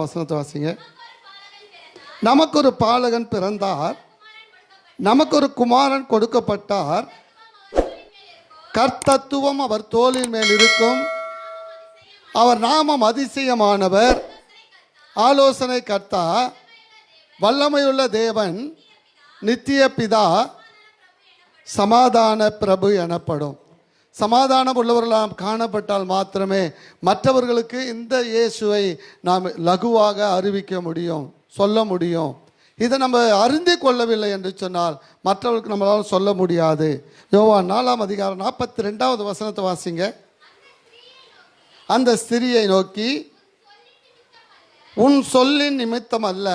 வசனத்தை வாசிங்க. நமக்கு ஒரு பாலகன் பிறந்தார். நமக்கு ஒரு குமாரன் கொடுக்கப்பட்டார். கர்த்தத்துவம் அவர் தோளின் மேல் இருக்கும். அவர் நாமம் அதிசயமானவர். ஆலோசனை கர்த்தா வல்லமையுள்ள தேவன் நித்திய பிதா சமாதான பிரபு எனப்படும். சமாதானம் உள்ளவர்களாம் காணப்பட்டால் மாத்திரமே மற்றவர்களுக்கு இந்த இயேசுவை நாம் லகுவாக அறிவிக்க முடியும் சொல்ல முடியும். இதை நம்ம அறிந்து கொள்ளவில்லை என்று சொன்னால் மற்றவர்களுக்கு நம்மளால் சொல்ல முடியாது. யோவா நாலாம் அதிகாரம் நாற்பத்தி ரெண்டாவது வசனத்தை வாசிங்க. அந்த ஸ்திரியை நோக்கி உன் சொல்லின் நிமித்தம் அல்ல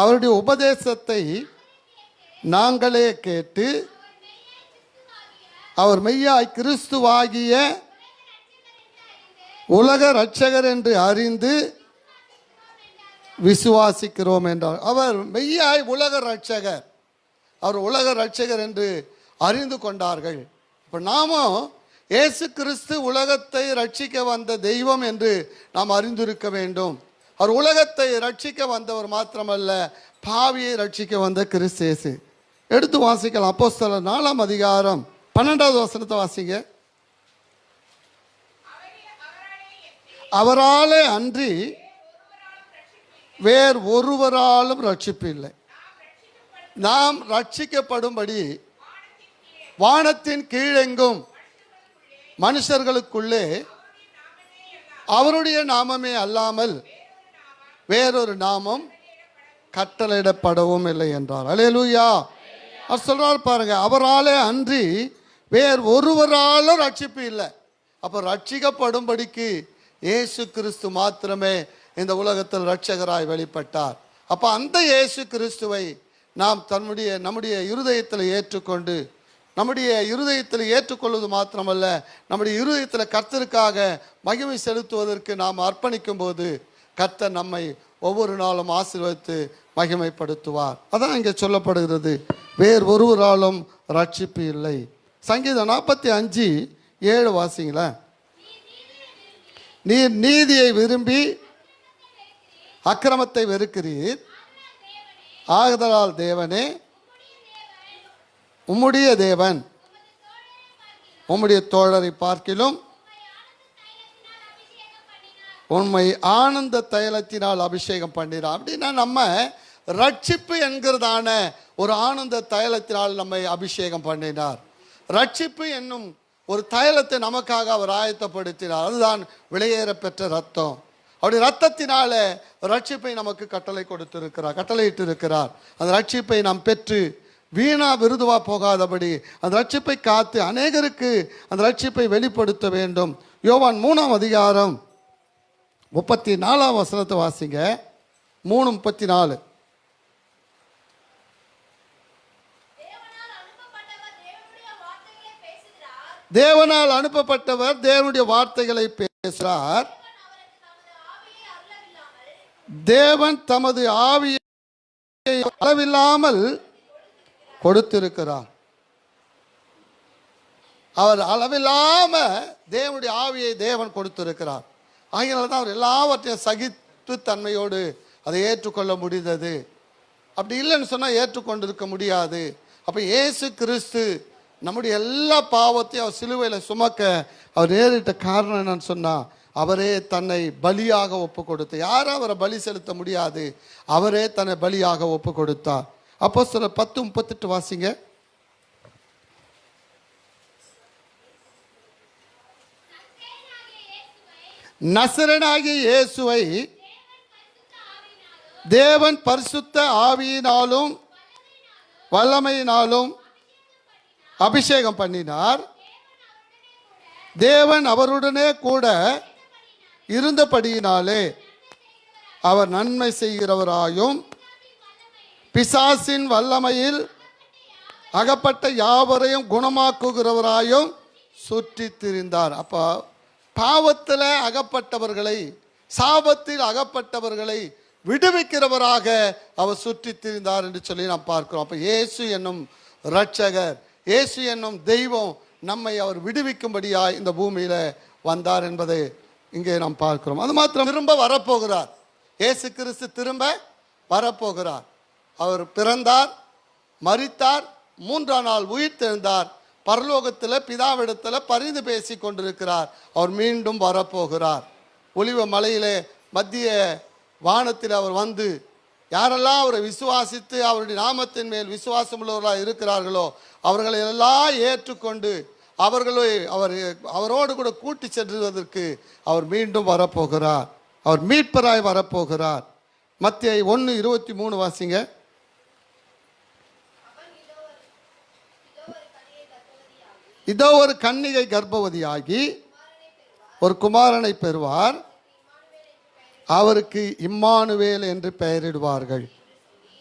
அவருடைய உபதேசத்தை நாங்களே கேட்டு அவர் மெய்யாய் கிறிஸ்துவாகிய உலக ரட்சகர் என்று அறிந்து விசுவாசிக்கிறோம் என்றார். அவர் மெய்யாய் உலக ரட்சகர் அவர் உலக ரட்சகர் என்று அறிந்து கொண்டார்கள். இப்போ நாமும் இயேசு கிறிஸ்து உலகத்தை ரட்சிக்க வந்த தெய்வம் என்று நாம் அறிந்திருக்க வேண்டும். அவர் உலகத்தை ரட்சிக்க வந்தவர் மாத்திரமல்ல பாவியை ரட்சிக்க வந்த கிறிஸ்து இயேசு. எடுத்து வாசிக்கலாம். அப்போஸ்தலர் நாலாம் அதிகாரம் பன்னெண்டாவது வசனத்தை வாசிங்க. அவராலே அன்றி வேறு ஒருவராலும் ரட்சிப்பு இல்லை நாம் ரட்சிக்கப்படும்படி வானத்தின் கீழெங்கும் மனுஷர்களுக்குள்ளே அவருடைய நாமமே அல்லாமல் வேறொரு நாமம் கட்டளையிடப்படவும் இல்லை என்றார். அலையலூயா அவர் சொல்றார் பாருங்க அவராலே அன்றி வேறு ஒருவராலும் ரட்சிப்பு இல்லை. அப்போ ரட்சிக்கப்படும்படிக்கு இயேசு கிறிஸ்து மாத்திரமே இந்த உலகத்தில் ரட்சகராய் வெளிப்பட்டார். அப்போ அந்த இயேசு கிறிஸ்துவை நாம் தன்னுடைய நம்முடைய இருதயத்தில் ஏற்றுக்கொண்டு நம்முடைய இருதயத்தில் ஏற்றுக்கொள்வது மாத்திரமல்ல நம்முடைய இருதயத்தில் கர்த்தருக்காக மகிமை செலுத்துவதற்கு நாம் அர்ப்பணிக்கும் போது கர்த்தர் நம்மை ஒவ்வொரு நாளும் ஆசீர்வதித்து மகிமைப்படுத்துவார். அதான் இங்கே சொல்லப்படுகிறது. வேறு ஒருவராலும் ரட்சிப்பு இல்லை. சங்கீதம் நாற்பத்தி அஞ்சு ஏழு வாசிங்களேன் நீர் நீதியை விரும்பி அக்கிரமத்தை வெறுக்கிறீர். ஆகுதலால் தேவனே உம்முடைய தேவன் உம்முடைய தோழரை பார்க்கிலும் உண்மை ஆனந்த தைலத்தினால் அபிஷேகம் பண்ணினார் அப்படின்னா நம்ம ரட்சிப்பு என்கிறதான ஒரு ஆனந்த தைலத்தினால் நம்மை அபிஷேகம் பண்ணினார். ரட்சிப்பு என்னும் ஒரு தைலத்தை நமக்காக அவர் ஆயத்தப்படுத்தினார். அதுதான் விலையேற பெற்ற ரத்தம். அவருடைய ரத்தத்தினால ரட்சிப்பை நமக்கு கட்டளை கொடுத்திருக்கிறார் கட்டளையிட்டு இருக்கிறார் அந்த ரட்சிப்பை நாம் பெற்று வீணா விருதுவா போகாதபடி அந்த ரட்சிப்பை காத்து அநேகருக்கு அந்த ரட்சிப்பை வெளிப்படுத்த வேண்டும். யோவான் மூணாம் அதிகாரம் முப்பத்தி நாலாம் வசனத்தை வாசிங்க. மூணு முப்பத்தி நாலு. தேவனால் அனுப்பப்பட்டவர் தேவனுடைய வார்த்தைகளை பேசுகிறார் தேவன் தமது ஆவியை அளவில்லாமல் கொடுத்திருக்கிறார். அவர் அளவில்லாம தேவனுடைய ஆவியை தேவன் கொடுத்திருக்கிறார். ஆகையினால தான் அவர் எல்லாவற்றையும் சகித்து தன்மையோடு அதை ஏற்றுக்கொள்ள முடிந்தது. அப்படி இல்லைன்னு சொன்னால் ஏற்றுக்கொண்டிருக்க முடியாது. அப்போ இயேசு கிறிஸ்து நம்முடைய எல்லா பாவத்தையும் அவர் சிலுவையில் சுமக்க அவர் நேரிட்ட காரணம் என்னன்னு சொன்னால் அவரே தன்னை பலியாக ஒப்பு கொடுத்து யாரும் அவரை பலி செலுத்த முடியாது. அவரே தன்னை பலியாக ஒப்பு கொடுத்தார் அப்போ சில பத்து முப்பத்தெட்டு வாசிங்க. நசரனாகிய இயேசுவை தேவன் பரிசுத்த ஆவியினாலும் வல்லமையினாலும் அபிஷேகம் பண்ணினார். தேவன் அவருடனே கூட இருந்தபடியினாலே அவர் நன்மை செய்கிறவராயும் பிசாசின் வல்லமையில் அகப்பட்ட யாவரையும் குணமாக்குகிறவராயும் சுற்றி திரிந்தார் அப்போ பாவத்தில் அகப்பட்டவர்களை சாபத்தில் அகப்பட்டவர்களை விடுவிக்கிறவராக அவர் சுற்றி திரிந்தார் என்று சொல்லி நாம் பார்க்கிறோம். அப்போ இயேசு என்னும் இரட்சகர் இயேசு என்னும் தெய்வம் நம்மை அவர் விடுவிக்கும்படியாய் இந்த பூமியில் வந்தார் என்பதை இங்கே நாம் பார்க்கிறோம். அது மாத்திரம் திரும்ப வரப்போகிறார். இயேசு கிறிஸ்து திரும்ப வரப்போகிறார். அவர் பிறந்தார் மறித்தார் மூன்றாம் நாள் உயிர் தெழுந்தார் பரலோகத்தில் பிதாவிடத்தில் பரிந்து பேசி கொண்டிருக்கிறார். அவர் மீண்டும் வரப்போகிறார். ஒளிவ மலையிலே மத்திய வானத்தில் அவர் வந்து யாரெல்லாம் அவரை விசுவாசித்து அவருடைய நாமத்தின் மேல் விசுவாசம் உள்ளவர்களாக இருக்கிறார்களோ அவர்களை எல்லாம் ஏற்றுக்கொண்டு அவர்களை அவர் அவரோடு கூட கூட்டி சென்றுவதற்கு அவர் மீண்டும் வரப்போகிறார். அவர் மீட்பராய் வரப்போகிறார். மத்திய ஒன்று இருபத்தி மூணு வாசிங்க. இதோ ஒரு கன்னிகை கர்ப்பவதியாகி ஒரு குமாரனை பெறுவார். அவருக்கு இம்மானுவேல் என்று பெயரிடுவார்கள்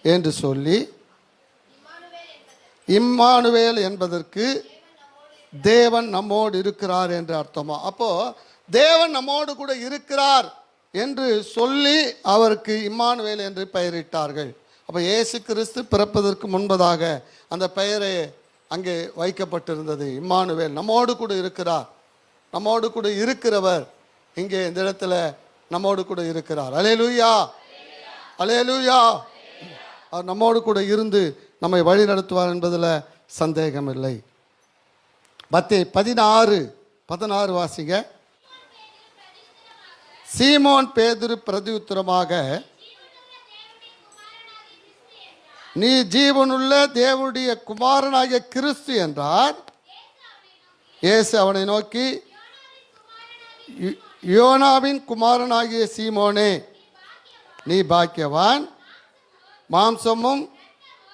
என்று சொல்லி இம்மானுவேல் என்பதற்கு தேவன் நம்மோடு இருக்கிறார் என்று அர்த்தமா? அப்போ தேவன் நம்மோடு கூட இருக்கிறார் என்று சொல்லி அவருக்கு இம்மானுவேல் என்று பெயரிட்டார்கள். அப்போ இயேசு கிறிஸ்து பிறப்பதற்கு முன்பதாக அந்த பெயரை அங்கே வைக்கப்பட்டிருந்தது. இம்மானுவேல் நம்மோடு கூட இருக்கிறார். நம்மோடு கூட இருக்கிறவர் இங்கே இந்த இடத்துல நம்மோடு கூட இருக்கிறார். அலேலூயா அலேலூயா அவர் நம்மோடு கூட இருந்து நம்மை வழி நடத்துவார் என்பதில் சந்தேகமில்லை. மத்தே பதினாறு பதினாறு வாசிங்க. சீமோன் பேதுரு பிரதியுத்திரமாக நீ ஜீவனுள்ள தேவனுடைய குமாரனாகிய கிறிஸ்து என்றார். இயேசு அவனை நோக்கி யோனாவின் குமாரனாகிய சீமோனே நீ பாக்கியவான். மாம்சமும்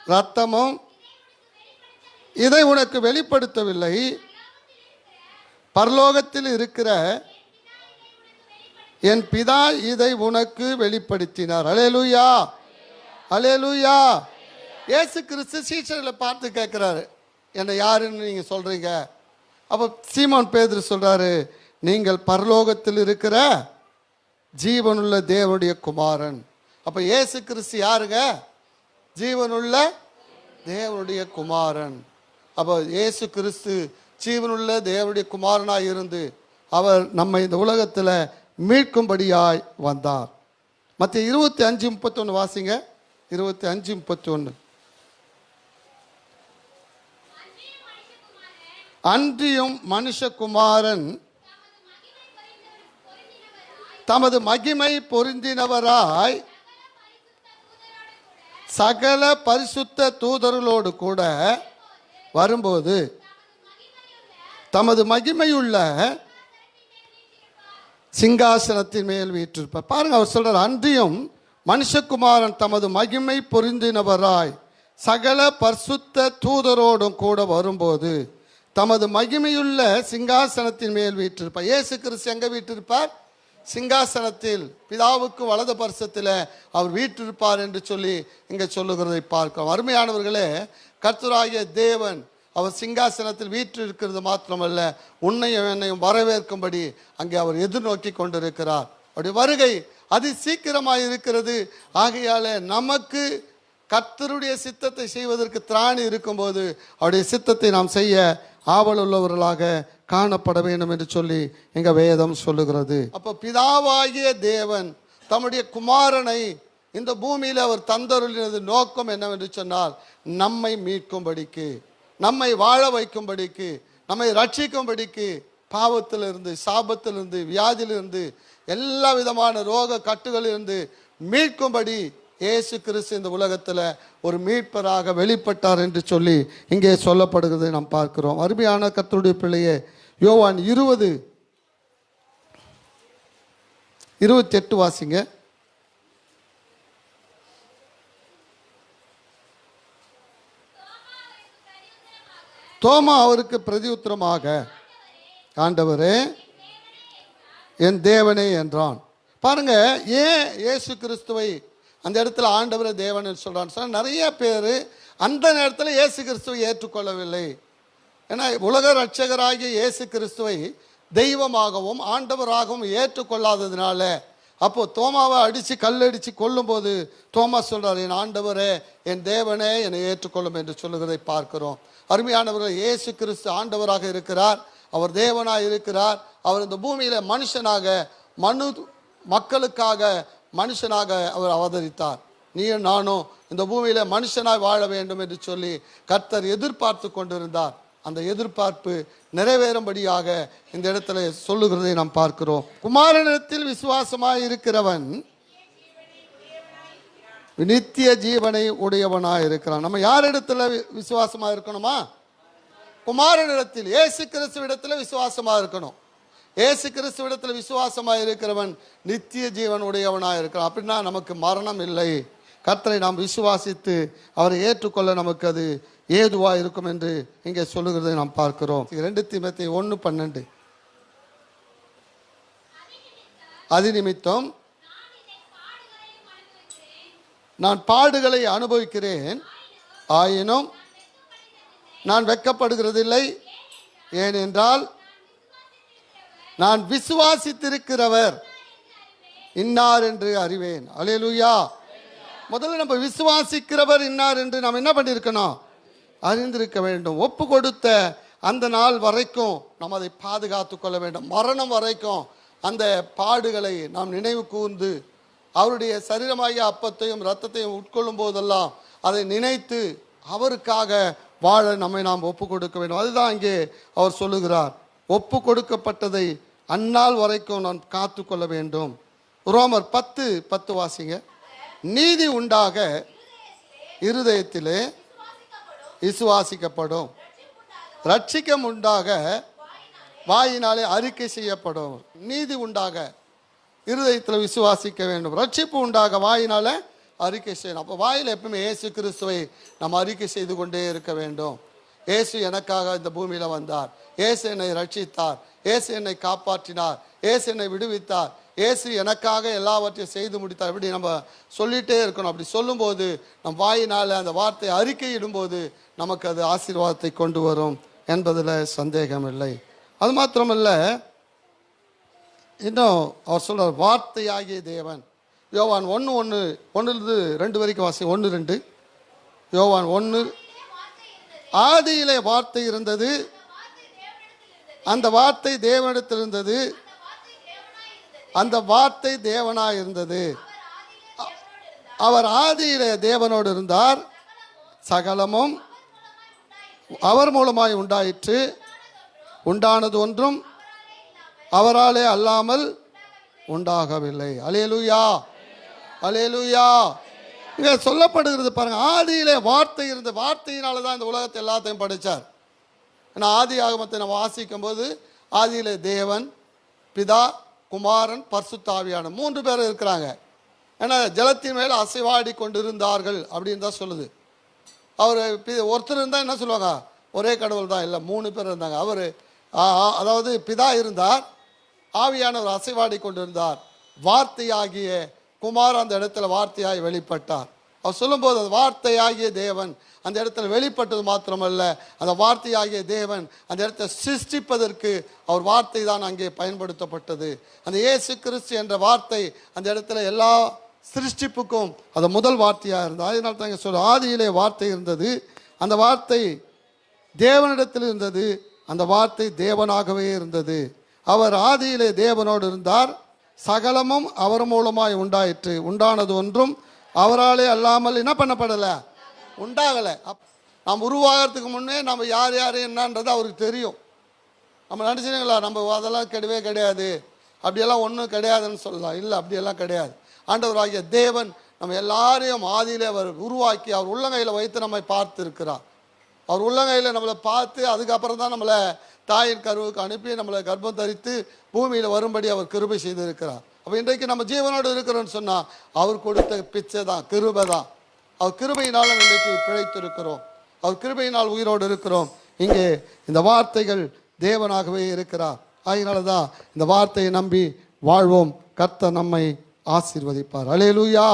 இரத்தமும் இதை உனக்கு வெளிப்படுத்தவில்லை. பரலோகத்தில் இருக்கிற என் பிதா இதை உனக்கு வெளிப்படுத்தினார். அலேலூயா அலேலூயா ஏசு கிறிஸ்து சீஷர்களை பார்த்து கேட்குறாரு. என்னை யாருன்னு நீங்கள் சொல்கிறீங்க அப்போ சீமான் பேதர் சொல்கிறாரு நீங்கள் பரலோகத்தில் இருக்கிற ஜீவனுள்ள தேவனுடைய குமாரன். அப்போ இயேசு கிறிஸ்து யாருங்க? ஜீவனுள்ள தேவனுடைய குமாரன். அப்போ இயேசு கிறிஸ்து ஜீவனுள்ள தேவனுடைய குமாரனாக இருந்து அவர் நம்மை இந்த உலகத்தில் மீட்கும்படியாய் வந்தார். மற்ற இருபத்தி அஞ்சு முப்பத்தொன்று வாசிங்க. இருபத்தி அஞ்சு முப்பத்தி ஒன்று அன்றியும் மனுஷகுமாரன் தமது மகிமை பொருந்தினவராய் சகல பரிசுத்த தூதர்களோடு கூட வரும்போது தமது மகிமையுள்ள சிங்காசனத்தின் மேல் வீற்றிருப்பார். பாருங்க அவர் சொல்றார் அன்றியும் மனுஷகுமாரன் தமது மகிமை பொருந்தினவராய் சகல பரிசுத்த தூதரோடும் கூட வரும்போது தமது மகிமையுள்ள சிங்காசனத்தின் மேல் வீற்றிருப்பார். இயேசு கிறிஸ்து எங்க வீற்றிருப்பார்? சிங்காசனத்தில் பிதாவுக்கு வலது பரிசத்தில் அவர் வீற்றிருப்பார் என்று சொல்லி இங்கே சொல்லுகிறதை பார்க்கிறோம். அருமையானவர்களே கர்த்தராகிய தேவன் அவர் சிங்காசனத்தில் வீற்றிருக்கிறது மாத்திரமல்ல உன்னையும் என்னையும் வரவேற்கும்படி அங்கே அவர் எதிர்நோக்கி கொண்டிருக்கிறார். அப்படி வருகை அதி சீக்கிரமாக இருக்கிறது. ஆகையால் நமக்கு கர்த்தருடைய சித்தத்தை செய்வதற்கு திராணி இருக்கும்போது அவருடைய சித்தத்தை நாம் செய்ய ஆவல் உள்ளவர்களாக காணப்பட வேண்டும் என்று சொல்லி எங்க வேதம் சொல்லுகிறது. அப்போ பிதாவாகிய தேவன் தம்முடைய குமாரனை இந்த பூமியில் அவர் தந்தருளினது நோக்கம் என்னவென்று சொன்னால் நம்மை மீட்கும்படிக்கு நம்மை வாழ வைக்கும்படிக்கு நம்மை ரட்சிக்கும்படிக்கு பாவத்திலிருந்து சாபத்திலிருந்து வியாதியிலிருந்து எல்லா விதமான ரோக கட்டுகளிலிருந்து மீட்கும்படி இயேசு கிறிஸ்து இந்த உலகத்தில் ஒரு மீட்பராக வெளிப்பட்டார் என்று சொல்லி இங்கே சொல்லப்படுகிறதை நாம் பார்க்கிறோம். அருமையான கத்தருடைய பிள்ளையே யோவான் இருபது இருபத்தி எட்டு வாசிங்க. தோமா அவருக்கு பிரதியுத்தரமாக ஆண்டவரே என் தேவனே என்றான். பாருங்க ஏன் இயேசு கிறிஸ்துவை அந்த இடத்துல ஆண்டவர் தேவன் சொல்கிறான்னு சொன்னால் நிறைய பேர் அந்த நேரத்தில் இயேசு கிறிஸ்துவை ஏற்றுக்கொள்ளவில்லை. ஏன்னா உலக ரட்சகராகிய இயேசு கிறிஸ்துவை தெய்வமாகவும் ஆண்டவராகவும் ஏற்றுக்கொள்ளாததுனால அப்போது தோமாவை அடித்து கல்லடித்து கொல்லும்போது தோமா சொல்கிறார் என் ஆண்டவரே என் தேவனே என்னை ஏற்றுக்கொள்ளும் என்று சொல்லுகிறதை பார்க்கிறோம். அருமையானவர்கள் இயேசு கிறிஸ்து ஆண்டவராக இருக்கிறார் அவர் தேவனாக இருக்கிறார் அவர் இந்த பூமியில் மனுஷனாக மனு மக்களுக்காக மனுஷனாக அவர் அவதரித்தார். நீயும் நானும் இந்த பூமியில் மனுஷனாய் வாழ வேண்டும் என்று சொல்லி கர்த்தர் எதிர்பார்த்து கொண்டிருந்தார். அந்த எதிர்பார்ப்பு நிறைவேறும்படியாக இந்த இடத்துல சொல்லுகிறதை நாம் பார்க்கிறோம். குமாரனிடத்தில் விசுவாசமாய் இருக்கிறவன் நித்திய ஜீவனை உடையவனாக இருக்கிறான். நம்ம யார் இடத்துல விசுவாசமாக இருக்கணுமா? குமாரனிடத்தில் கிறிஸ்துவ இடத்தில் விசுவாசமாக இருக்கணும். இயேசு கிறிஸ்துவிடத்தில் விசுவாசமாக இருக்கிறவன் நித்திய ஜீவன் உடையவனாக இருக்கிறான். அப்படின்னா நமக்கு மரணம் இல்லை. கர்த்தரை நாம் விசுவாசித்து அவரை ஏற்றுக்கொள்ள நமக்கு அது ஏதுவாக இருக்கும் என்று இங்கே சொல்லுகிறதை நாம் பார்க்கிறோம். ரெண்டு தீமத்தை ஒன்று பன்னெண்டு. அது நிமித்தம் நான் பாடுகளை அனுபவிக்கிறேன். ஆயினும் நான் வெட்கப்படுகிறதில்லை ஏனென்றால் நான் விசுவாசித்திருக்கிறவர். இன்னார் என்று அறிவேன். அலேலுயா முதல்ல நம்ம விசுவாசிக்கிறவர் இன்னார் என்று நாம் என்ன பண்ணியிருக்கணும்? அறிந்திருக்க வேண்டும். ஒப்பு கொடுத்த அந்த நாள் வரைக்கும் நாம் அதை பாதுகாத்து கொள்ள வேண்டும். மரணம் வரைக்கும் அந்த பாடுகளை நாம் நினைவு கூர்ந்து அவருடைய சரீரமாகிய அப்பத்தையும் ரத்தத்தையும் உட்கொள்ளும் போதெல்லாம் அதை நினைத்து அவருக்காக வாழ நம்மை நாம் ஒப்பு கொடுக்க வேண்டும். அதுதான் இங்கே அவர் சொல்லுகிறார். ஒப்பு கொடுக்கப்பட்டதை அந்நாள் வரைக்கும் நான் காத்து கொள்ள வேண்டும். ரோமர் பத்து பத்து வாசிங்க. நீதி உண்டாக இருதயத்திலே விசுவாசிக்கப்படும். ரட்சிக்கம் உண்டாக வாயினாலே அறிக்கை செய்யப்படும். நீதி உண்டாக இருதயத்தில் விசுவாசிக்க வேண்டும். ரட்சிப்பு உண்டாக வாயினால் அறிக்கை செய்யணும். அப்போ வாயில் எப்பவுமே இயேசு கிறிஸ்துவை நம்ம அறிக்கை செய்து கொண்டே இருக்க வேண்டும். இயேசு எனக்காக இந்த பூமியில் வந்தார். இயேசு என்னை ரட்சித்தார். இயேசு என்னை காப்பாற்றினார். இயேசு என்னை விடுவித்தார். ஏசு எனக்காக எல்லாவற்றையும் செய்து முடித்தார். இப்படி நம்ம சொல்லிட்டே இருக்கணும். அப்படி சொல்லும்போது நம் வாயினால் அந்த வார்த்தையை அறிக்கையிடும்போது நமக்கு அது ஆசீர்வாதத்தை கொண்டு வரும் என்பதில் சந்தேகம் இல்லை. அது மாத்திரமல்ல இன்னும் அவர் சொல்கிறார் வார்த்தையாகிய தேவன். யோவான் ஒன்று ஒன்று ஒன்றுலேருந்து ரெண்டு வரைக்கும் வாசி ஒன்று ரெண்டு. யோவான் ஒன்று ஆதியிலே வார்த்தை இருந்தது. அந்த வார்த்தை தேவனிடத்தில் இருந்தது. அந்த வார்த்தை தேவனாக இருந்தது. அவர் ஆதியிலே தேவனோடு இருந்தார். சகலமும் அவர் மூலமாய் உண்டாயிற்று. உண்டானது ஒன்றும் அவராலே அல்லாமல் உண்டாகவில்லை. அலேலுயா அலேலுயா இங்க சொல்லப்படுகிறது பாருங்க ஆதியிலே வார்த்தை இருந்த வார்த்தையினால தான் இந்த உலகத்தை எல்லாத்தையும் படித்தார் ஏன்னா ஆதி ஆகமத்தை நம்ம வாசிக்கும் போது ஆதியிலே தேவன் பிதா குமாரன் பர்சுத்தாவியான மூன்று பேர் இருக்கிறாங்க. ஏன்னா ஜலத்தின் மேல் அசைவாடி கொண்டிருந்தார்கள் அப்படின்னு தான் சொல்லுது. அவர் ஒருத்தர் இருந்தால் என்ன சொல்லுவாங்க? ஒரே கடவுள் தான் இல்லை மூணு பேர் இருந்தாங்க. அவர் அதாவது பிதா இருந்தார் ஆவியானவர் அசைவாடி கொண்டிருந்தார். வார்த்தையாகிய குமார் அந்த இடத்துல வார்த்தையாய் வெளிப்பட்டார். அவர் சொல்லும்போது அந்த வார்த்தையாகிய தேவன் அந்த இடத்துல வெளிப்பட்டது மாத்திரமல்ல. அந்த வார்த்தையாகிய தேவன் அந்த இடத்தை சிருஷ்டிப்பதற்கு அவர் வார்த்தை தான் அங்கே பயன்படுத்தப்பட்டது. அந்த இயேசு கிறிஸ்து என்ற வார்த்தை அந்த இடத்துல எல்லா சிருஷ்டிப்புக்கும் அது முதல் வார்த்தையாக இருந்தது. அதனால தான் சொல்ல ஆதியிலே வார்த்தை இருந்தது. அந்த வார்த்தை தேவனிடத்தில் இருந்தது. அந்த வார்த்தை தேவனாகவே இருந்தது. அவர் ஆதியிலே தேவனோடு இருந்தார். சகலமும் அவர் மூலமாய் உண்டாயிற்று. உண்டானது ஒன்றும் அவராலே அல்லாமல் என்ன பண்ணப்படலை? உண்டாகலை. அப் நாம் உருவாகிறதுக்கு முன்னே நம்ம யார் யார் என்னன்றது அவருக்கு தெரியும். நம்ம நினச்சிங்களா நம்ம அதெல்லாம் கிடையவே கிடையாது. அப்படியெல்லாம் ஒன்றும் கிடையாதுன்னு சொல்லலாம். இல்லை அப்படியெல்லாம் கிடையாது. ஆண்டவராகிய தேவன் நம்ம எல்லாரையும் ஆதியிலே அவர் உருவாக்கி அவர் உள்ளங்கையில் வைத்து நம்மை பார்த்து இருக்கிறார் அவர் உள்ளங்கையில் நம்மளை பார்த்து அதுக்கப்புறம் தான் நம்மளை தாயின் கருவுக்கு அனுப்பி நம்மளை கர்ப்பம் தரித்து பூமியில் வரும்படி அவர் கிருபை செய்திருக்கிறார். அப்போ இன்றைக்கு நம்ம ஜீவனோடு இருக்கிறோன்னு சொன்னால் அவர் கொடுத்த பிச்சை தான் கிருபை தான். அவர் கிருபையினால் இன்றைக்கு பிழைத்திருக்கிறோம். அவர் கிருபையினால் உயிரோடு இருக்கிறோம். இங்கே இந்த வார்த்தைகள் தேவனாகவே இருக்கிறார். அதனால தான் இந்த வார்த்தையை நம்பி வாழ்வோம். கர்த்த நம்மை ஆசீர்வதிப்பார். அலேலூயா